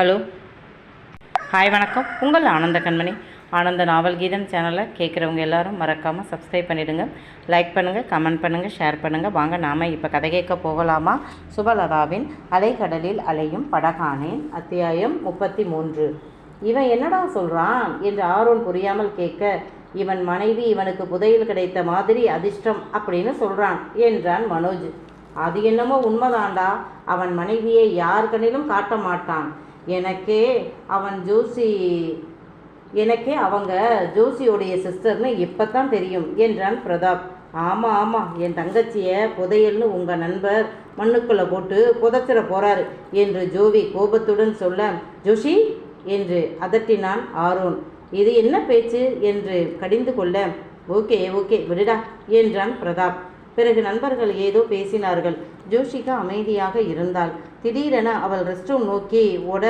Hello. Hi வணக்கம். உங்கள் ஆனந்த கண்மணி. ஆனந்த நாவல் கீதம் சேனலை கேட்குறவங்க எல்லாரும் மறக்காமல் சப்ஸ்கிரைப் பண்ணிவிடுங்க லைக் பண்ணுங்கள் கமெண்ட் பண்ணுங்கள் ஷேர் பண்ணுங்கள் வாங்க நாம் இப்போ கதை கேட்க போகலாமா? சுபலதாவின் அலைக்கடலில் அலையும் படகானேன் அத்தியாயம் முப்பத்தி மூன்று இவன் என்னடா சொல்கிறான் என்று ஆரோன் புரியாமல் கேட்க இவன் மனைவி இவனுக்கு புதையில் கிடைத்த மாதிரி அதிர்ஷ்டம் அப்படின்னு சொல்கிறான் என்றான் மனோஜ். அது என்னமோ உண்மைதான்டா. அவன் மனைவியை யார் கண்ணிலும் காட்ட மாட்டான். எனக்கே அவன் ஜோசி எனக்கே அவங்க ஜோசியோடைய சிஸ்டர்னு இப்போ தான் தெரியும் என்றான் பிரதாப். ஆமாம் ஆமாம் என் தங்கச்சியை புதையல்னு உங்கள் நண்பர் மண்ணுக்குள்ளே போட்டு புதைச்சிட போகிறாரு என்று ஜோவி கோபத்துடன் சொல்ல ஜோஷி என்று அதட்டினான் ஆரோன். இது என்ன பேச்சு? என்று கடிந்து கொள்ள ஓகே ஓகே விடுடா என்றான் பிரதாப். பிறகு நண்பர்கள் ஏதோ பேசினார்கள். ஜோஷிகா அமைதியாக இருந்தாள். திடீரென அவள் ரெஸ்ட் ரூம் நோக்கி ஓட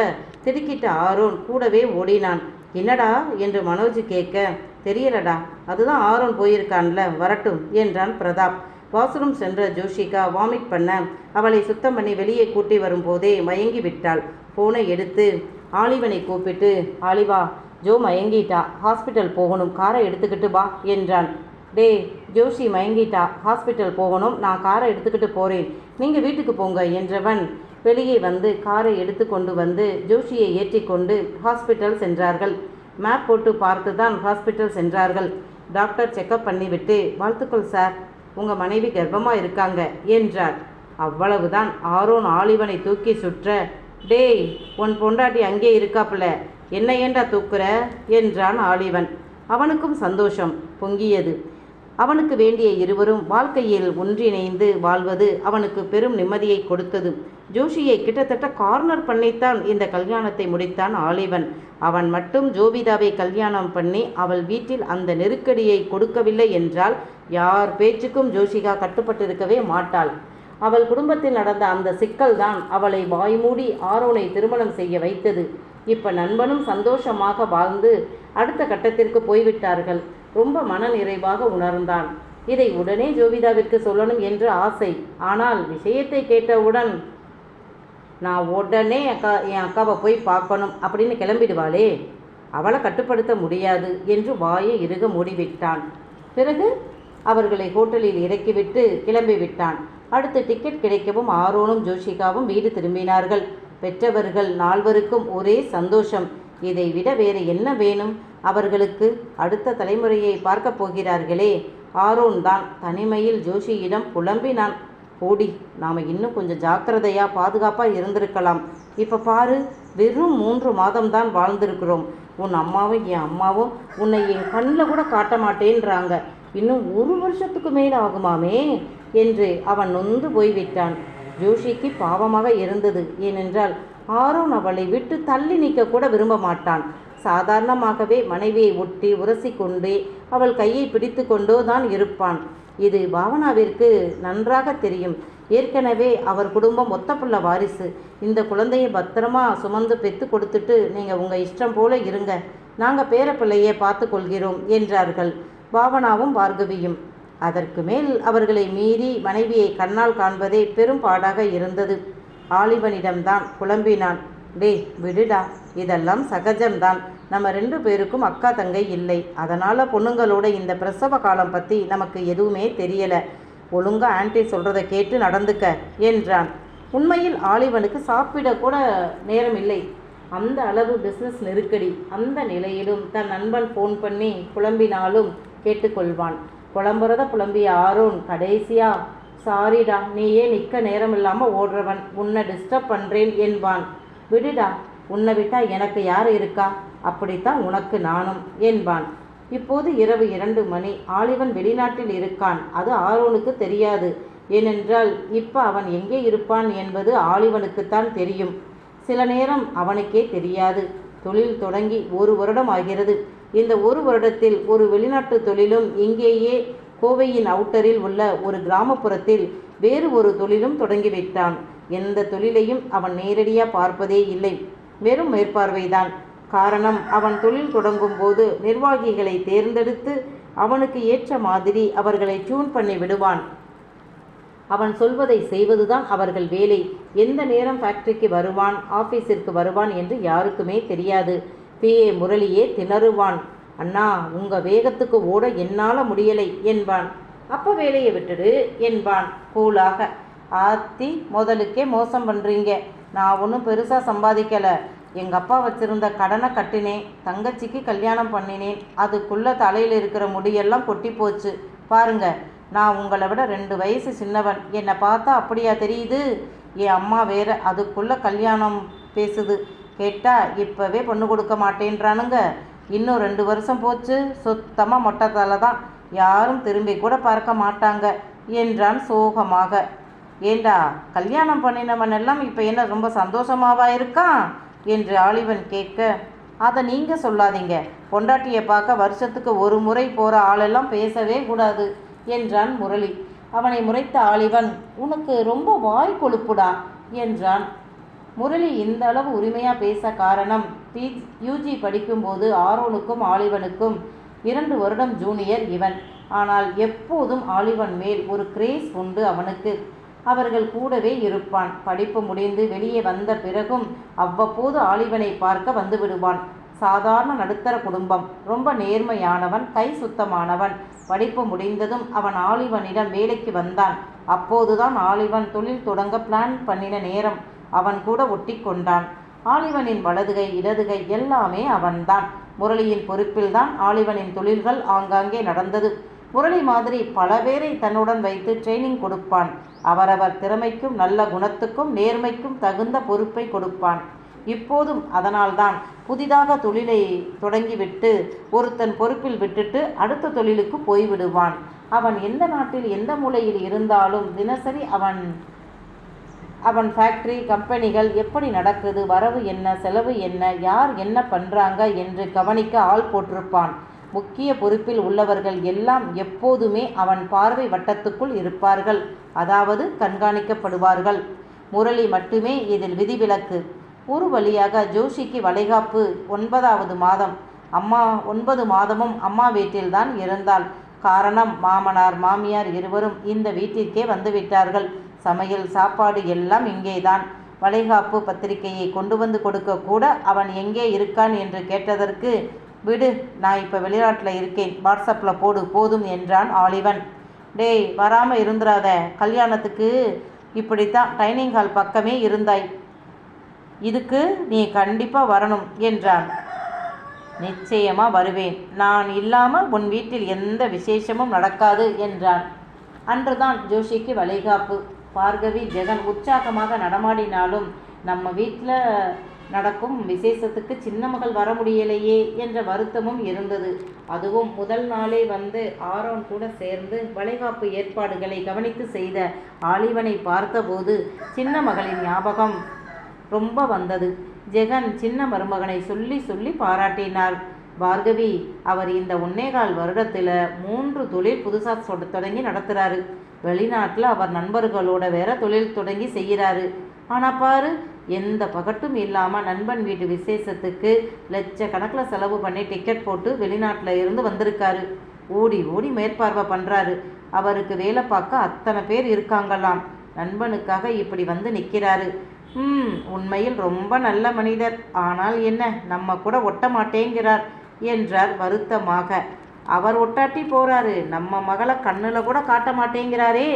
திடுக்கிட்ட ஆரோன் கூடவே ஓடினான். என்னடா? என்று மனோஜ் கேட்க தெரியலடா. அதுதான் ஆரோன் போயிருக்கான்ல வரட்டும் என்றான் பிரதாப். வாஷ்ரூம் சென்ற ஜோஷிகா வாமிட் பண்ண அவளை சுத்தம் பண்ணி வெளியே கூட்டி வரும்போதே மயங்கி விட்டாள். ஃபோனை எடுத்து ஆலிவனை கூப்பிட்டு ஆலிவா ஜோ மயங்கிட்டா. ஹாஸ்பிட்டல் போகணும். காரை எடுத்துக்கிட்டு வா என்றான். டேய் ஜோஷி மயங்கிட்டா. ஹாஸ்பிட்டல் போகணும். நான் காரை எடுத்துக்கிட்டு போகிறேன் நீங்கள் வீட்டுக்கு போங்க என்றவன் வெளியே வந்து காரை எடுத்து கொண்டு வந்து ஜோஷியை ஏற்றிக்கொண்டு ஹாஸ்பிட்டல் சென்றார்கள். மேப் போட்டு பார்த்து தான் ஹாஸ்பிட்டல் சென்றார்கள். டாக்டர் செக்கப் பண்ணிவிட்டு வாழ்த்துக்கள் சார். உங்கள் மனைவி கர்ப்பமாக இருக்காங்க. என்றார். அவ்வளவுதான். ஆரோன் ஆலிவனை தூக்கி சுற்ற டேய் உன் பொண்டாட்டி அங்கே இருக்காப்புல. என்ன ஏண்டா தூக்குற? என்றான் ஆலிவன். அவனுக்கும் சந்தோஷம் பொங்கியது. அவனுக்கு வேண்டிய இருவரும் வாழ்க்கையில் ஒன்றிணைந்து வாழ்வது அவனுக்கு பெரும் நிம்மதியை கொடுத்தது. ஜோஷியை கிட்டத்தட்ட கார்னர் பண்ணித்தான் இந்த கல்யாணத்தை முடித்தான் ஆலிவன். அவன் மட்டும் ஜோபிதாவை கல்யாணம் பண்ணி அவள் வீட்டில் அந்த நெருக்கடியை கொடுக்கவில்லை என்றால் யார் பேச்சுக்கும் ஜோஷிகா கட்டுப்பட்டிருக்கவே மாட்டாள். அவள் குடும்பத்தில் நடந்த அந்த சிக்கல்தான் அவளை வாய்மூடி ஆரோனை திருமணம் செய்ய வைத்தது. இப்ப நண்பனும் சந்தோஷமாக வாழ்ந்து அடுத்த கட்டத்திற்கு போய்விட்டார்கள். ரொம்ப மன நிறைவாக உணர்ந்தான். இதை உடனே ஜோவிதாவிற்கு சொல்லணும் என்று ஆசை. ஆனால் விஷயத்தை கேட்டவுடன் நான் உடனே அக்கா என் அக்காவை போய் பார்க்கணும். அப்படின்னு கிளம்பிடுவாளே. அவளை கட்டுப்படுத்த முடியாது என்று வாயை இறுக மூடிவிட்டான். பிறகு அவர்களை ஹோட்டலில் இறக்கிவிட்டு கிளம்பிவிட்டான் அடுத்து டிக்கெட் கிடைக்கவும் ஆரோனும் ஜோஷிகாவும் வீடு திரும்பினார்கள். பெற்றவர்கள் நால்வருக்கும் ஒரே சந்தோஷம். இதை விட வேறு என்ன வேணும்? அவர்களுக்கு அடுத்த தலைமுறையை பார்க்கப் போகிறார்களே. ஆரோன் தான் தனிமையில் ஜோஷியிடம் புலம்பினான். போடி நாம் இன்னும் கொஞ்சம் ஜாக்கிரதையா பாதுகாப்பாக இருந்திருக்கலாம். இப்போ பாரு வெறும் மூன்று மாதம்தான் வாழ்ந்திருக்கிறோம். உன் அம்மாவும் என் அம்மாவும் உன்னை என் கண்ணில் கூட காட்ட மாட்டேன்றாங்க. இன்னும் ஒரு வருஷத்துக்கு மேல் ஆகுமாமே என்று அவன் நொந்து போய்விட்டான். ஜோஷிக்கு பாவமாக இருந்தது. ஏனென்றால் ஆரோன் அவளை விட்டு தள்ளி நிற்க கூட விரும்ப மாட்டான். சாதாரணமாகவே மனைவியை ஒட்டி உரசி கொண்டே அவள் கையை பிடித்து கொண்டோ தான் இருப்பான். இது பாவனாவிற்கு நன்றாக தெரியும். ஏற்கனவே அவர் குடும்பம் ஒத்தப்புள்ள வாரிசு. இந்த குழந்தையை பத்திரமா சுமந்து பெத்து கொடுத்துட்டு நீங்கள் உங்கள் இஷ்டம் போல இருங்க. நாங்கள் பேரப்பிள்ளையை பார்த்து கொள்கிறோம் என்றார்கள். பாவனாவும் பார்கவியும். அதற்கு மேல் அவர்களை மீறி மனைவியை கண்ணால் காண்பதே பெரும் பாடாக இருந்தது. ஆலிவனிடம்தான் புலம்பினான் டேய் விடுடா. இதெல்லாம் சகஜம்தான். நம்ம ரெண்டு பேருக்கும் அக்கா தங்கை இல்லை. அதனால் பொண்ணுங்களோட இந்த பிரசவ காலம் பற்றி நமக்கு எதுவுமே தெரியலை. ஒழுங்கா ஆன்ட்டி சொல்கிறத கேட்டு நடந்துக்க என்றான். உண்மையில் ஆலிவனுக்கு சாப்பிடக்கூட நேரம் இல்லை. அந்த அளவு பிஸ்னஸ் நெருக்கடி. அந்த நிலையிலும் தன் நண்பன் ஃபோன் பண்ணி புலம்பினாலும் கேட்டுக்கொள்வான். புலம்புறத புலம்பிய ஆரோன் கடைசியா சாரிடா நீயே நிற்க நேரம் இல்லாமல் ஓடுறவன். உன்னை டிஸ்டர்ப் பண்ணுறேன் என்பான். விடுடா உன்னை விட்டா எனக்கு யார் இருக்கா? அப்படித்தான் உனக்கு நானும் என்பான். இப்போது இரவு இரண்டு மணி. ஆலிவன் வெளிநாட்டில் இருக்கான். அது ஆரோனுக்கு தெரியாது. ஏனென்றால் இப்போ அவன் எங்கே இருப்பான் என்பது ஆலிவனுக்குத்தான் தெரியும். சில நேரம் அவனுக்கே தெரியாது. தொழில் தொடங்கி ஒரு வருடம் ஆகிறது. இந்த ஒரு வருடத்தில் ஒரு வெளிநாட்டு தொழிலும் இங்கேயே கோவையின் அவுட்டரில் உள்ள ஒரு கிராமப்புறத்தில் வேறு ஒரு தொழிலும் தொடங்கிவிட்டான் எந்த தொழிலையும் அவன் நேரடியாக பார்ப்பதே இல்லை. வெறும் மேற்பார்வைதான். காரணம் அவன் தொழில் தொடங்கும் போது நிர்வாகிகளை தேர்ந்தெடுத்து அவனுக்கு ஏற்ற மாதிரி அவர்களை டியூன் பண்ணி விடுவான். அவன் சொல்வதை செய்வதுதான் அவர்கள் வேலை. எந்த நேரம் ஃபேக்டரிக்கு வருவான் ஆஃபீஸிற்கு வருவான் என்று யாருக்குமே தெரியாது. பிஏ முரளியே திணறுவான். அண்ணா உங்க வேகத்துக்கு ஓட என்னால் முடியலை என்பான். அப்ப வேலையை விட்டுடு என்பான். கூலாக ஆத்தி முதலுக்கே மோசம் பண்ணுறீங்க நான் ஒன்றும் பெருசாக சம்பாதிக்கலை. எங்கள் அப்பா வச்சுருந்த கடனை கட்டினேன். தங்கச்சிக்கு கல்யாணம் பண்ணினேன். அதுக்குள்ளே தலையில் இருக்கிற முடியெல்லாம் கொட்டி போச்சு. பாருங்க நான் உங்களை விட ரெண்டு வயசு சின்னவன். என்னை பார்த்தா அப்படியா தெரியுது? என் அம்மா வேற அதுக்குள்ளே கல்யாணம் பேசுது. கேட்டால் இப்போவே பொண்ணு கொடுக்க மாட்டேன்றானுங்க. இன்னும் ரெண்டு வருஷம் போச்சு. சுத்தமாக மொட்டை தலை தான் யாரும் திரும்பி கூட பார்க்க மாட்டாங்க. என்றான் சோகமாக. ஏண்டா கல்யாணம் பண்ணினவன் எல்லாம் இப்போ என்ன ரொம்ப சந்தோஷமாவா இருக்கான்? என்று ஆலிவன் கேட்க அதை நீங்கள் சொல்லாதீங்க. பொண்டாட்டியை பார்க்க வருஷத்துக்கு ஒரு முறை போகிற ஆளெல்லாம் பேசவே கூடாது என்றான் முரளி. அவனை முறைத்த ஆலிவன் உனக்கு ரொம்ப வாய் கொழுப்புடா என்றான். முரளி இந்த அளவு உரிமையாக பேச காரணம் பி யூஜி படிக்கும்போது ஆரோனுக்கும் ஆலிவனுக்கும் இரண்டு வருடம் ஜூனியர் இவன். ஆனால் எப்போதும் ஆலிவன் மேல் ஒரு கிரேஸ் உண்டு அவனுக்கு. அவர்கள் கூடவே இருப்பான். படிப்பு முடிந்து வெளியே வந்த பிறகும் அவ்வப்போது ஆலிவனை பார்க்க வந்துவிடுவான். சாதாரண நடுத்தர குடும்பம். ரொம்ப நேர்மையானவன் கை சுத்தமானவன். படிப்பு முடிந்ததும் அவன் ஆலிவனிடம் வேலைக்கு வந்தான். அப்போதுதான் ஆலிவன் தொழில் தொடங்க பிளான் பண்ணின நேரம் அவன் கூட ஒட்டி கொண்டான். ஆலிவனின் வலதுகை இடதுகை எல்லாமே அவன்தான். முரளியின் பொறுப்பில்தான் ஆலிவனின் தொழில்கள் ஆங்காங்கே நடந்தது. முரளி மாதிரி பல பேரை தன்னுடன் வைத்து ட்ரைனிங் கொடுப்பான். அவரவர் திறமைக்கும் நல்ல குணத்துக்கும் நேர்மைக்கும் தகுந்த பொறுப்பை கொடுப்பான். இப்போதும் அதனால்தான் புதிதாக தொழிலை தொடங்கிவிட்டு ஒருத்தன் பொறுப்பில் விட்டுட்டு அடுத்த தொழிலுக்கு போய்விடுவான். அவன் எந்த நாட்டில் எந்த மூலையில் இருந்தாலும் தினசரி அவன் அவன் ஃபேக்ட்ரி கம்பெனிகள் எப்படி நடக்குது வரவு என்ன செலவு என்ன யார் என்ன பண்ணுறாங்க என்று கவனிக்க ஆள் போட்டிருப்பான். முக்கிய பொறுப்பில் உள்ளவர்கள் எல்லாம் எப்போதுமே அவன் பார்வை வட்டத்துக்குள் இருப்பார்கள் அதாவது கண்காணிக்கப்படுவார்கள். முரளி மட்டுமே இதில் விதிவிலக்கு. ஒரு வழியாக ஜோஷிக்கு வளைகாப்பு ஒன்பதாவது மாதம். அம்மா ஒன்பது மாதமும் அம்மா வீட்டில்தான் இருந்தாள். காரணம் மாமனார் மாமியார் இருவரும் இந்த வீட்டிற்கே வந்துவிட்டார்கள். சமையல் சாப்பாடு எல்லாம் இங்கேதான். வளைகாப்பு பத்திரிகையை கொண்டு வந்து கொடுக்க கூட அவன் எங்கே இருக்கான் என்று கேட்டதற்கு விடு நான் இப்போ வெளிநாட்டில் இருக்கேன். வாட்ஸ்அப்பில் போடு போதும் என்றான் ஆலிவன். டேய் வராமல் இருந்துடாத கல்யாணத்துக்கு இப்படித்தான் டைனிங் ஹால் பக்கமே இருந்தாய். இதுக்கு நீ கண்டிப்பாக வரணும் என்றான். நிச்சயமாக வருவேன். நான் இல்லாமல் உன் வீட்டில் எந்த விசேஷமும் நடக்காது என்றான். அன்றுதான் ஜோஷிக்கு வளைகாப்பு. பார்கவி ஜெகன் உற்சாகமாக நடமாடினாலும் நம்ம வீட்டில் நடக்கும். விசேஷத்துக்கு சின்ன மகள் வர முடியலையே என்ற வருத்தமும் இருந்தது. அதுவும் முதல் நாளே வந்து ஆரோன் கூட சேர்ந்து வளைகாப்பு ஏற்பாடுகளை கவனித்து செய்த ஆலிவனை பார்த்தபோது சின்ன மகளின் ஞாபகம் ரொம்ப வந்தது. ஜெகன் சின்ன மருமகனை சொல்லி சொல்லி பாராட்டினார். பார்கவி அவர் இந்த ஒன்னேகால் வருடத்தில் மூன்று தொழில் புதுசாக தொடங்கி நடத்துகிறாரு வெளிநாட்டில் அவர் நண்பர்களோட வேற தொழில் தொடங்கி செய்கிறாரு ஆனால் பாரு எந்த பகட்டும் இல்லாமல் நண்பன் வீட்டு விசேஷத்துக்கு லட்சக்கணக்கில் செலவு பண்ணி டிக்கெட் போட்டு வெளிநாட்டில் இருந்து வந்திருக்காரு. ஓடி ஓடி மேற்பார்வை பண்ணுறாரு அவருக்கு வேலை பார்க்க அத்தனை பேர் இருக்காங்களாம். நண்பனுக்காக இப்படி வந்து நிற்கிறாரு ம் உண்மையில் ரொம்ப நல்ல மனிதர். ஆனால் என்ன நம்ம கூட ஒட்ட மாட்டேங்கிறார் என்றார் வருத்தமாக. அவர் ஒட்டாட்டி போறாரு. நம்ம மகளை கண்ணில் கூட காட்ட மாட்டேங்கிறாரே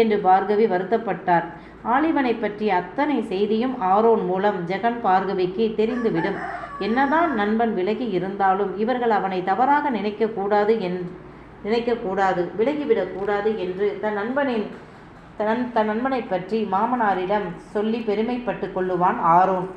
என்று பார்கவி வருத்தப்பட்டார். ஆலிவனை பற்றி அத்தனை செய்தியும் ஆரோன் மூலம் ஜெகன் பார்கவிக்கு தெரிந்துவிடும். என்னதான் நண்பன் விலகி இருந்தாலும் இவர்கள் அவனை தவறாக நினைக்கக்கூடாது என் நினைக்கக்கூடாது விலகிவிடக்கூடாது என்று தன் நண்பனின் தன் தன் நண்பனை பற்றி மாமனாரிடம் சொல்லி பெருமைப்பட்டு கொள்ளுவான் ஆரோன்.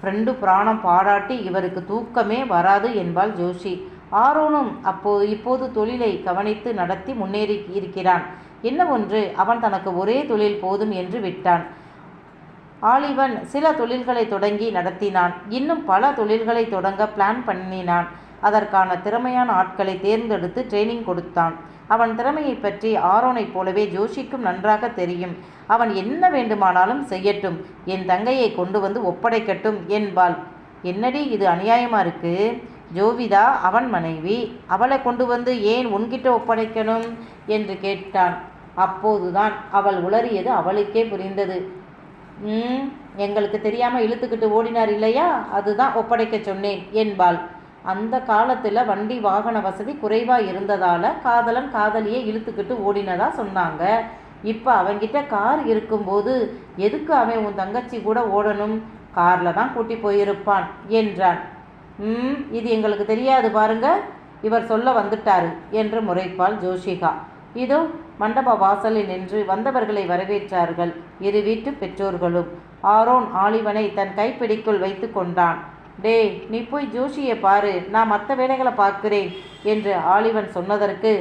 ஃப்ரெண்டு பிராணம் பாராட்டி இவருக்கு தூக்கமே வராது என்பாள் ஜோஷி. ஆரோனும் அப்போது இப்போது தொழிலை கவனித்து நடத்தி முன்னேறி இருக்கிறான் என்ன ஒன்று அவன் தனக்கு ஒரே தொழில் போதும் என்று விட்டான். ஆலிவன் சில தொழில்களை தொடங்கி நடத்தினான். இன்னும் பல தொழில்களை தொடங்க பிளான் பண்ணினான். அதற்கான திறமையான ஆட்களை தேர்ந்தெடுத்து ட்ரைனிங் கொடுத்தான். அவன் திறமையை பற்றி ஆரோனைப் போலவே ஜோஷிக்கும் நன்றாக தெரியும். அவன் என்ன வேண்டுமானாலும் செய்யட்டும். என் தங்கையை கொண்டு வந்து ஒப்படைக்கட்டும் என்பாள். என்னடி இது அநியாயமா இருக்கு? ஜோவிதா அவன் மனைவி அவளை கொண்டு வந்து ஏன் உன்கிட்ட ஒப்படைக்கணும்? என்று கேட்டான். அப்போதுதான் அவள் உளறியது அவளுக்கே புரிந்தது. ம் எங்களுக்கு தெரியாமல் இழுத்துக்கிட்டு ஓடினார் இல்லையா? அதுதான் ஒப்படைக்க சொன்னேன் என்பாள். அந்த காலத்தில் வண்டி வாகன வசதி குறைவாக இருந்ததால் காதலன் காதலியை இழுத்துக்கிட்டு ஓடினதா சொன்னாங்க. இப்போ அவன்கிட்ட கார் இருக்கும்போது எதுக்கு அவன் உன் தங்கச்சி கூட ஓடணும்? காரில் தான் கூட்டி போயிருப்பான் என்றான். இது எங்களுக்கு தெரியாது பாருங்க. இவர் சொல்ல வந்துட்டாரு என்று முறைப்பாள் ஜோஷிகா. இதோ மண்டப வாசலில் நின்று வந்தவர்களை வரவேற்றார்கள். இரு வீட்டு பெற்றோர்களும். ஆரோன் ஆலிவனை தன் கைப்பிடிக்குள் வைத்து கொண்டான். டேய் நீ போய் ஜோஷியை பாரு. நான் மற்ற வேலைகளை பார்க்கிறேன் என்று ஆலிவன் சொன்னதற்கு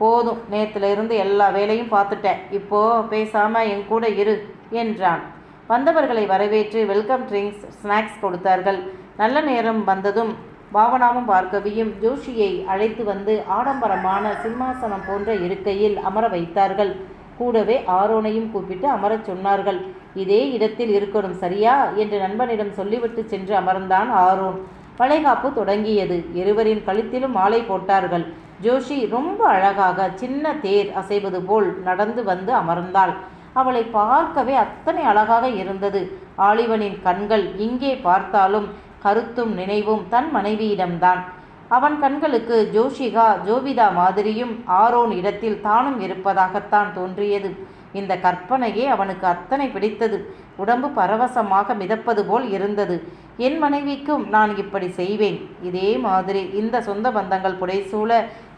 போதும். நேத்துல இருந்து எல்லா வேலையும் பார்த்துட்டேன். இப்போ பேசாம என் கூட இரு என்றான். வந்தவர்களை வரவேற்று வெல்கம் ட்ரிங்க்ஸ் ஸ்நாக்ஸ் கொடுத்தார்கள். நல்ல நேரம் வந்ததும் பாவனாவும் பார்க்கவியும் ஜோஷியை அழைத்து வந்து ஆடம்பரமான சிம்மாசனம் போன்ற இருக்கையில் அமர வைத்தார்கள். கூடவே ஆரோனையும் கூப்பிட்டு அமரச் சொன்னார்கள். இதே இடத்தில் இருக்கணும் சரியா? என்று நண்பனிடம் சொல்லிவிட்டு சென்று அமர்ந்தான் ஆரோன். வளைகாப்பு தொடங்கியது. இருவரின் கழுத்திலும் மாலை போட்டார்கள். ஜோஷி ரொம்ப அழகாக சின்ன தேர் அசைவது போல் நடந்து வந்து அமர்ந்தாள். அவளை பார்க்கவே அத்தனை அழகாக இருந்தது. ஆலிவனின் கண்கள் இங்கே பார்த்தாலும் கருத்தும் நினைவும் தன் மனைவியிடம்தான். அவன் கண்களுக்கு ஜோஷிகா ஜோபிதா மாதிரியும் ஆரோன் இடத்தில் தானும் இருப்பதாகத்தான் தோன்றியது. இந்த கற்பனையே அவனுக்கு அத்தனை பிடித்தது. உடம்பு பரவசமாக மிதப்பது போல் இருந்தது. என் மனைவிக்கும் நான் இப்படி செய்வேன். இதே மாதிரி இந்த சொந்த பந்தங்கள் புடைசூழ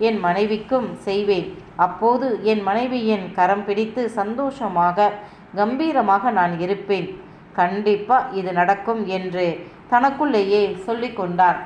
என் மனைவிக்கும் செய்வேன். அப்போது என் மனைவியின் கரம் பிடித்து சந்தோஷமாக கம்பீரமாக நான் இருப்பேன். கண்டிப்பாக இது நடக்கும் என்று தனக்குள்ளேயே சொல்லிக்கொண்டார்